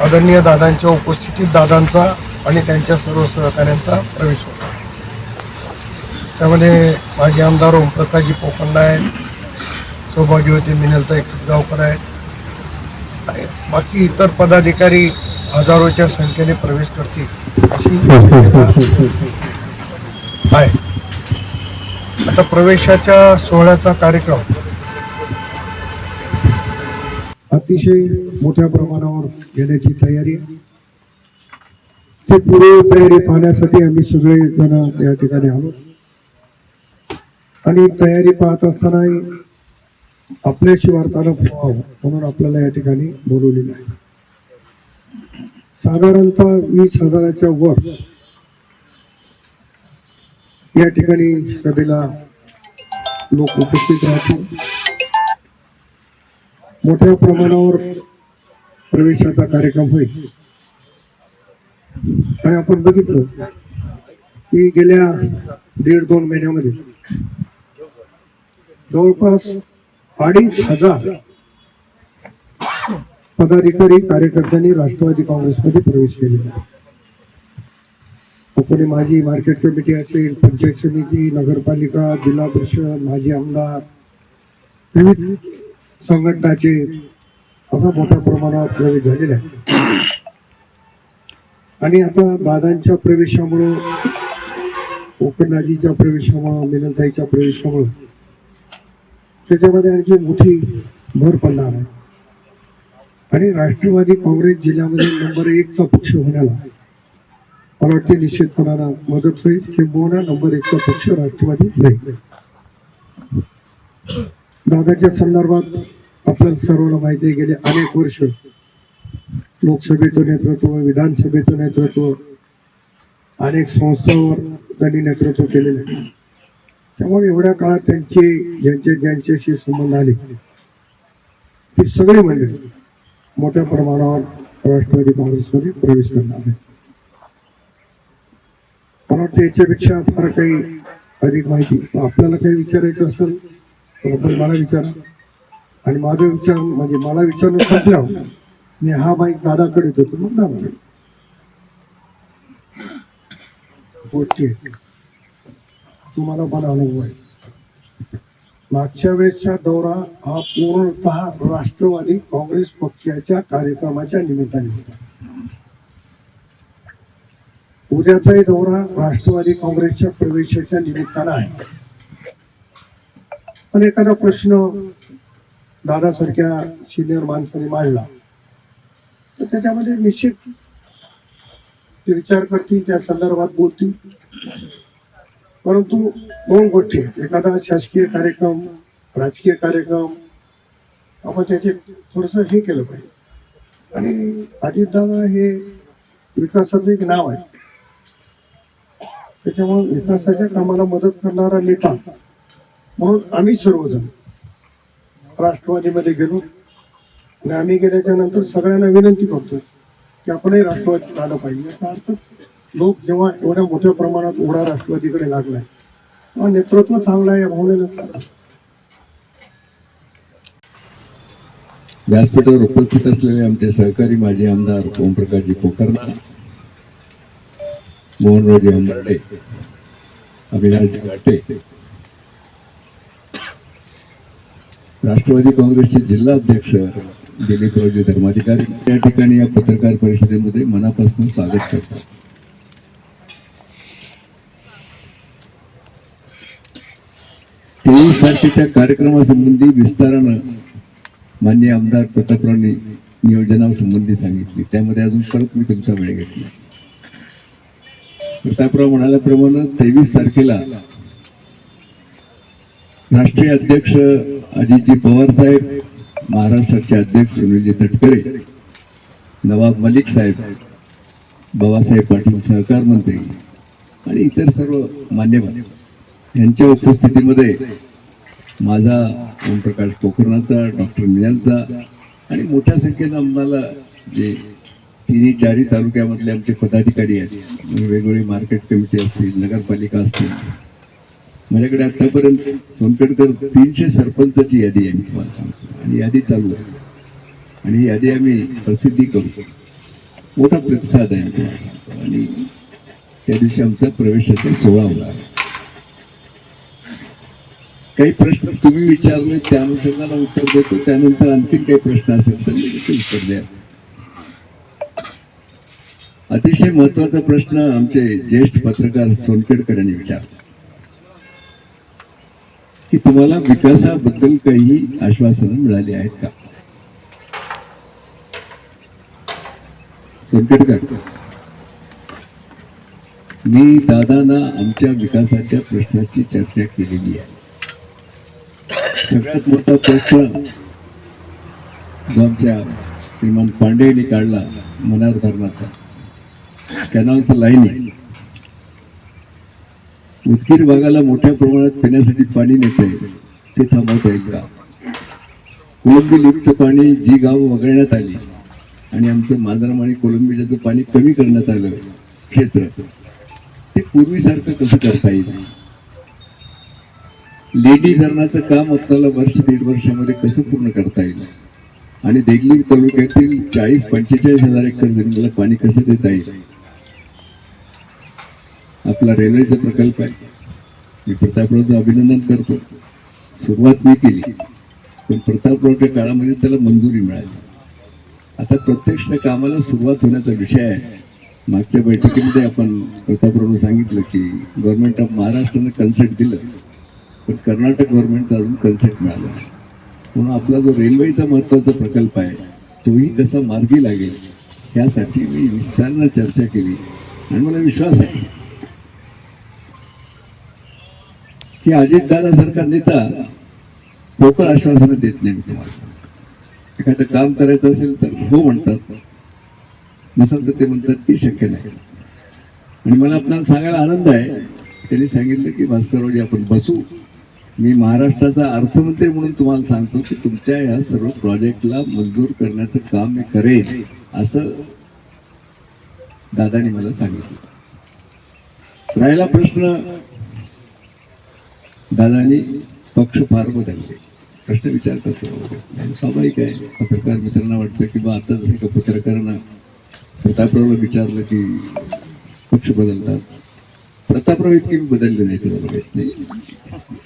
आदरणीय दादांच्या उपस्थितीत दादांचा आणि त्यांच्या सर्व सहकाऱ्यांचा प्रवेश होता. त्यामध्ये माजी आमदार ओमप्रकाशजी पोखंडा आहेत सौभाग्यवती मिनलताई खटगावकर आहेत आणि बाकी इतर पदाधिकारी हजारोच्या संख्येने प्रवेश करतील अशी आहे. आता प्रवेशाच्या सोहळ्याचा कार्यक्रम अतिशय मोठ्या प्रमाणावर घेण्याची तयारी आहे. ते पूर्व तयारी पाहण्यासाठी आम्ही सगळे जण या ठिकाणी आलो. आणि तयारी पाहत असतानाही आपल्याशी वार्तालाप व्हावं म्हणून आपल्याला या ठिकाणी बोलवलेलं आहे. साधारणतः वीस हजाराच्या वर या ठिकाणी सभेला लोक उपस्थित राहतील. मोठ्या प्रमाणावर प्रवेशाचा कार्यक्रम होईल. आणि आपण बघितलं की गेल्या दीड दोन महिन्यामध्ये जवळपास अडीच हजार पदाधिकारी कार्यकर्त्यांनी राष्ट्रवादी काँग्रेसमध्ये प्रवेश केलेला आहे. कोणी माझी मार्केट कमिटी असेल पंचायत समिती नगरपालिका जिल्हा परिषद माजी आमदार विविध संघटनाचे असा मोठ्या प्रमाणावर प्रवेश झालेला आहे आणि आता दादांच्या प्रवेशामुळं कोकणराजीच्या प्रवेशामुळं मिनलताईच्या प्रवेशामुळं त्याच्यामध्ये आणखी मोठी भर पडणार आहे. आणि राष्ट्रवादी काँग्रेस जिल्ह्यामध्ये नंबर एकचा पक्ष होण्याला मला वाटते निश्चितपणाला मदत होईल किंबहुना नंबर एकचा पक्ष राष्ट्रवादी राहील दादाच्या संदर्भात आपल्याला सर्वांना माहिती आहे गेले अनेक वर्ष लोकसभेचं नेतृत्व विधानसभेचं नेतृत्व अनेक संस्थांवर त्यांनी नेतृत्व केलेलं आहे. त्यामुळे एवढ्या काळात त्यांचे ज्यांचे ज्यांच्याशी संबंध आले ती सगळी मंडळी मोठ्या प्रमाणावर राष्ट्रवादी काँग्रेसमध्ये प्रवेश करणार आहे मला वाटतं याच्यापेक्षा फार काही अधिक माहिती. आपल्याला काही विचारायचं असेल त्याबद्दल मला विचारा आणि माझा विचार म्हणजे मला विचारणं संपल्यावर मी हा बाईक दादाकडे देतो मग दादा गोष्टी तुम्हाला मला अनुभव आहे. मागच्या वेळेसचा दौरा हा पूर्णतः राष्ट्रवादी काँग्रेस पक्षाच्या कार्यक्रमाच्या निमित्ताने होता. उद्याचाही दौरा राष्ट्रवादी काँग्रेसच्या प्रवेशाच्या निमित्तानं आहे. पण एखादा प्रश्न दादासारख्या सिनियर माणसाने मांडला तर त्याच्यामध्ये निश्चित ते विचार करतील त्या संदर्भात बोलतील. परंतु दोन गोष्टी आहेत. एखादा शासकीय कार्यक्रम राजकीय कार्यक्रम आपण त्याचे थोडंसं हे केलं पाहिजे. आणि अजितदादा हे विकासाचं एक नाव आहे. त्याच्यामुळे विकासाच्या कामाला मदत करणारा नेता म्हणून आम्ही सर्वजण राष्ट्रवादीमध्ये गेलो आणि आम्ही गेल्याच्यानंतर सगळ्यांना विनंती करतो की आपणही राष्ट्रवादीत आलं पाहिजे. याचा अर्थ लोक जेव्हा एवढ्या मोठ्या प्रमाणात ओढा राष्ट्रवादीकडे लागलाय तेव्हा नेतृत्व चांगलं आहे या भावनेनं व्यासपीठावर उपस्थित असलेले आमचे सहकारी माजी आमदार ओमप्रकाशजी पोखरना मोहनरावजी आंबर्डे अभिलाषजी घाटे राष्ट्रवादी काँग्रेसचे जिल्हा अध्यक्ष दिलीपरावजी धर्माधिकारी या ठिकाणी या पत्रकार परिषदेमध्ये मनापासून स्वागत करतात. तेवीस तारखेच्या कार्यक्रमासंबंधी विस्तारानं मान्य आमदार प्रतापरावनी नियोजनासंबंधी सांगितली. त्यामध्ये अजून परत मी तुमचा वेळ घेतला. प्रतापराव म्हणाल्याप्रमाणे तेवीस तारखेला राष्ट्रीय अध्यक्ष अजितजी पवार साहेब महाराष्ट्राचे अध्यक्ष सुनीलजी तटकरे नवाब मलिक साहेब बाबासाहेब पाटील सहकार मंत्री आणि इतर सर्व मान्यवर. यांच्या उपस्थितीमध्ये माझा ओमप्रकाश पोखरणाचा डॉक्टर मिनलचा आणि मोठ्या संख्येनं आम्हाला जे तिन्ही चारही तालुक्यामधले आमचे पदाधिकारी आहेत म्हणजे वेगवेगळी मार्केट कमिटी असतील नगरपालिका असतील माझ्याकडे आतापर्यंत सोनपेडकर तीनशे सरपंचाची यादी आहे मी तुम्हाला सांगतो. आणि यादी चालू आहे. आणि ही यादी आम्ही प्रसिद्धी करू. मोठा प्रतिसाद आहे मी तुम्हाला सांगतो. आणि त्या दिवशी आमचा प्रवेशाचा सोहळा होणार काही प्रश्न तुम्ही विचारले त्या अनुषंगाने उत्तर देतो. त्यानंतर आणखीन काही प्रश्न असेल तर मी देखील उत्तर द्या अतिशय महत्त्वाचा प्रश्न आमचे ज्येष्ठ पत्रकार सोनखेडकर यांनी विचारला. की तुम्हाला विकासाबद्दल काही आश्वासनं मिळाली आहेत का? सोनखेडकर मी दादांना आमच्या विकासाच्या प्रश्नाची चर्चा केलेली आहे. सगळ्यात मोठा प्रश्न जो आमच्या श्रीमान पांडेनी काढला मनार धरणाचा कॅनॉलचं लाईनिंग. उदगीर भागाला मोठ्या प्रमाणात पिण्यासाठी पाणी नेते. ते थांबवता येईल गाव. कोलंबी लिफ्टचं पाणी जी गाव वगळण्यात आली आणि आमचं मांजराम आणि कोलंबीच्याचं पाणी कमी करण्यात आलं क्षेत्र. ते पूर्वीसारखं कसं करता येईल? लेडी धरणाचं काम आपल्याला वर्ष दीड वर्षामध्ये कसं पूर्ण करता येईल? आणि देगली तालुक्यातील चाळीस पंचेचाळीस हजार एकर जमिनीला पाणी कसं देता येईल? आपला रेल्वेचा प्रकल्प आहे. मी प्रतापरावचं अभिनंदन करतो. सुरुवात मी केली पण प्रतापरावच्या काळामध्ये त्याला मंजुरी मिळाली. आता प्रत्यक्ष कामाला सुरुवात होण्याचा विषय आहे. मागच्या बैठकीमध्ये आपण प्रतापरावनं सांगितलं की गव्हर्नमेंट ऑफ महाराष्ट्रानं कन्सेंट दिलं पण कर्नाटक गव्हर्नमेंटचं अजून कन्सेंट मिळालं म्हणून आपला जो रेल्वेचा महत्त्वाचा प्रकल्प आहे तोही कसा मार्गी लागेल यासाठी मी विस्तारानं चर्चा केली. आणि मला विश्वास आहे की अजितदादासारखा नेता पोकळ आश्वासनं देत नाही तुम्हाला. एखादं काम करायचं असेल तर हो म्हणतात. नसेल तर ते म्हणतात की शक्य नाही. आणि मला आपल्याला सांगायला आनंद आहे. त्यांनी सांगितलं की भास्कररावजी आपण बसू. मी महाराष्ट्राचा अर्थमंत्री म्हणून तुम्हाला सांगतो की तुमच्या या सर्व प्रोजेक्टला मंजूर करण्याचं काम मी करेन. असं दादानी मला सांगितलं. राहिला प्रश्न दादानी पक्ष फार बदलले. प्रश्न विचारतात ते वगैरे. आणि स्वाभाविक आहे पत्रकार मित्रांना वाटतं की बा आता जसं का पत्रकारांना प्रतापरावला विचारलं की पक्ष बदलतात. प्रतापराव इतके मी बदलले नाही ते मला नाही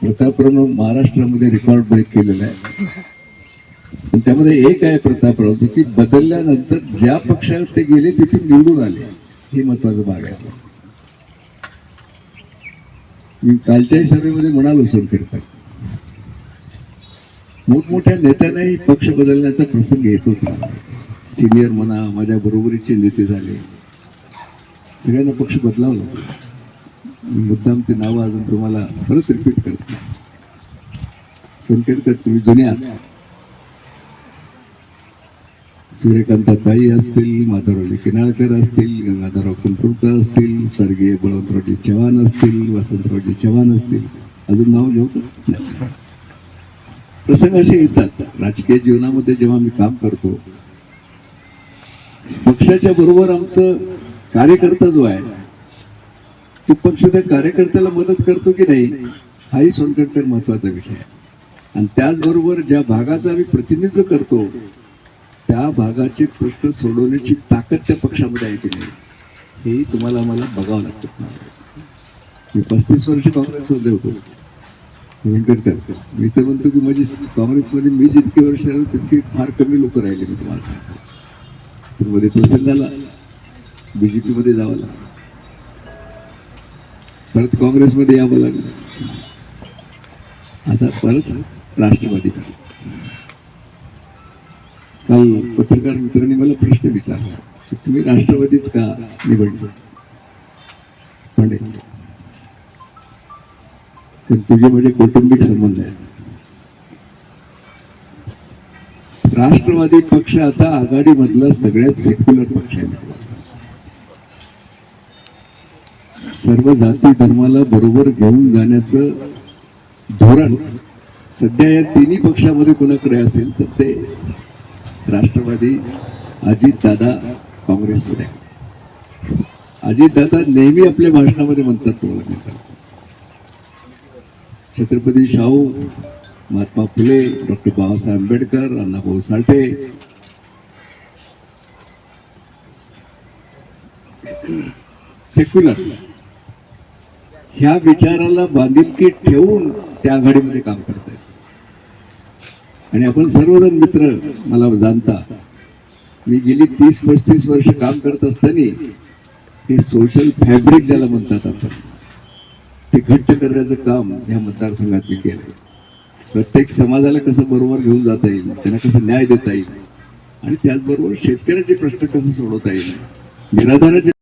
प्रतापरावनं महाराष्ट्रामध्ये रेकॉर्ड ब्रेक केलेला आहे. पण त्यामध्ये एक आहे प्रतापरावचं की बदलल्यानंतर ज्या पक्षात ते गेले तिथे निवडून आले. हे महत्वाचं भाग आहे. मी कालच्याही सभेमध्ये म्हणालो सोनखेडकर. मोठमोठ्या नेत्यांनाही पक्ष बदलण्याचा प्रसंग येत होता. सिनियर म्हणा माझ्या बरोबरीचे नेते झाले. सगळ्यांना पक्ष बदलावला मी मुद्दाम ते नावं अजून तुम्हाला परत रिपीट करतो. सोनखेडकर तुम्ही जुन्या. सूर्यकांता ताई असतील माधवराव किनाळकर असतील गंगाधरराव कुलकुलकर असतील स्वर्गीय बळवंतरावजी चव्हाण असतील वसंतरावजी चव्हाण असतील. अजून नाव घेऊ का? प्रसंग असे येतात. राजकीय जीवनामध्ये जेव्हा मी काम करतो पक्षाच्या बरोबर आमचं कार्यकर्ता जो आहे तो पक्ष त्या कार्यकर्त्याला मदत करतो की नाही हाही सोनकडकर महत्त्वाचा विषय आहे. आणि त्याचबरोबर ज्या भागाचं आम्ही प्रतिनिधित्व करतो त्या भागाचे प्रश्न सोडवण्याची ताकद त्या पक्षामध्ये आहे की नाही हेही तुम्हाला आम्हाला बघावं लागतं. मी पस्तीस वर्ष काँग्रेसमध्ये होतो. व्यंकटकर मी तर म्हणतो की माझी काँग्रेसमध्ये मी जितके वर्ष राहिलो तितके फार कमी लोक राहिले मी तुम्हाला सांगतो. पण मध्ये प्रसंग झाला बी जे पीमध्ये जावं लागलं. परत काँग्रेसमध्ये यावं लागलं. आता परत राष्ट्रवादी काही पत्रकार मित्रांनी मला प्रश्न विचारला तुम्ही राष्ट्रवादीच का निवडले? पांडे तुझे म्हणजे कौटुंबिक संबंध आहे राष्ट्रवादी पक्ष आता आघाडीमधला सगळ्यात सेक्युलर पक्ष आहे. सर्व जाती धर्माला बरोबर घेऊन जाण्याचं धोरण सध्या या तिन्ही पक्षामध्ये कोणाकडे असेल तर ते राष्ट्रवादी अजितदादा काँग्रेसमध्ये. अजितदादा नेहमी आपल्या भाषणामध्ये म्हणतात तुम्हाला मी छत्रपती शाहू महात्मा फुले डॉक्टर बाबासाहेब आंबेडकर अण्णाभाऊ साठे. सेक्युलर ह्या विचाराला बांधिलकी ठेवून त्या आघाडीमध्ये काम करत आणि आपण सर्वजण मित्र मला जाणता. मी गेली तीस पस्तीस वर्ष काम करत असताना हे सोशल फॅब्रिक ज्याला म्हणतात आपण ते घट्ट करण्याचं काम ह्या मतदारसंघात मी केलं प्रत्येक समाजाला कसं बरोबर घेऊन जाता येईल त्यांना कसं न्याय देता येईल आणि त्याचबरोबर शेतकऱ्याचे प्रश्न कसं सोडवता येईल निराधाराचे